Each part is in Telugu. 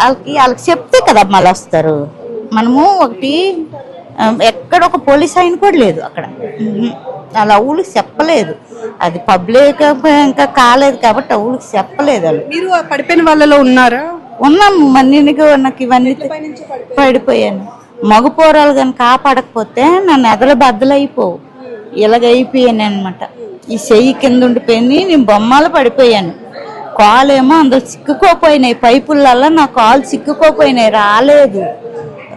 వాళ్ళకి వాళ్ళకి చెప్తే కదా మళ్ళీ వస్తారు. మనము ఒకటి ఎక్కడ ఒక పోలీస్ ఆయన కూడా లేదు అక్కడ. వాళ్ళ ఊళ్ళకి చెప్పలేదు. అది పబ్లిక్ ఇంకా కాలేదు కాబట్టి ఊళ్ళకి చెప్పలేదు వాళ్ళు. మీరు ఆ పడిపోయిన వాళ్ళలో ఉన్నారా? ఉన్నాము మన్నీనికి నాకు ఇవన్నీ పడిపోయాను. మగ పోరాలు కానీ కాపాడకపోతే నన్ను ఎదల బద్దలైపోవు. ఇలాగ అయిపోయాను అనమాట ఈ చెయ్యి కింద ఉండిపోయింది. నేను బొమ్మలు పడిపోయాను. కాలేమో అందులో చిక్కుకోపోయినాయి. పైపులల్లో నా కాలు చిక్కుకోపోయినాయి. రాలేదు.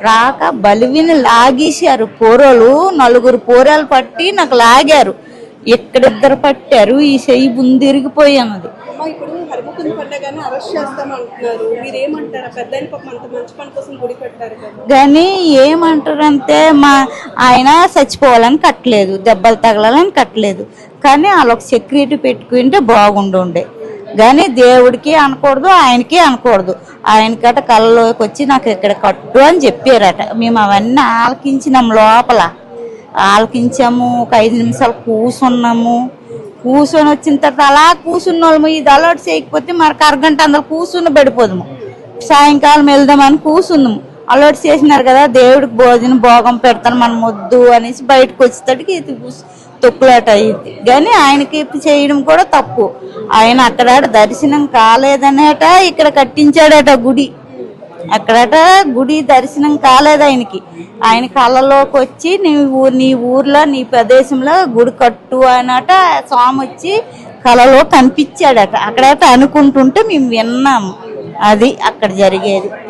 రాక బలివిని లాగేశారు పోరోలు. నలుగురు పోరాలు పట్టి నాకు లాగారు. ఇక్కడిద్దరు పట్టారు. ఈ చెయ్యి ముందిరిగిపోయానది. అమ్మా ఇప్పుడు హరిముకుంద పండుగని అరెస్ట్ చేస్తామంటున్నారు. మీరు ఏమంటారు పెద్ద ఆయన పాపం అంత మంచి పని కోసం గుడి పెట్టారు కదా. కానీ ఏమంటారంటే మా ఆయన చచ్చిపోవాలని కట్టలేదు. దెబ్బలు తగలాలని కట్టలేదు. కానీ వాళ్ళు ఒక సెక్యూరిటీ పెట్టుకుంటే బాగుండుండే. కానీ దేవుడికి అనకూడదు ఆయనకి అనకూడదు. ఆయనకట కళ్ళలోకి వచ్చి నాకు ఇక్కడ కట్టు అని చెప్పారట. మేము అవన్నీ ఆలకించినాం లోపల. ఆలకించాము ఒక ఐదు నిమిషాలు కూసున్నాము. కూర్చొని వచ్చిన తర్వాత అలా కూర్చున్న వాళ్ళము ఇది అలవాటు చేయకపోతే మనకు అరగంట అందరు కూర్చుని పడిపోదాము. సాయంకాలం వెళ్దామని కూర్చున్నాము అలవాటు చేసినారు కదా దేవుడికి భోజనం భోగం పెడతాను మనం వద్దు అనేసి బయటకు వచ్చేటడికి తొక్కులాట అయ్యింది కానీ ఆయనకి చేయడం కూడా తప్పు. ఆయన అక్కడ దర్శనం కాలేదనేట ఇక్కడ కట్టించాడట గుడి. అక్కడట గుడి దర్శనం కాలేదు ఆయనకి. ఆయన కళ్ళలోకి వచ్చి నీ ఊరు నీ ఊర్లో నీ ప్రదేశంలో గుడి కట్టు అనట స్వామి వచ్చి కళలో కనిపించాడట. అక్కడట అనుకుంటుంటే మేము విన్నాము. అది అక్కడ జరిగేది.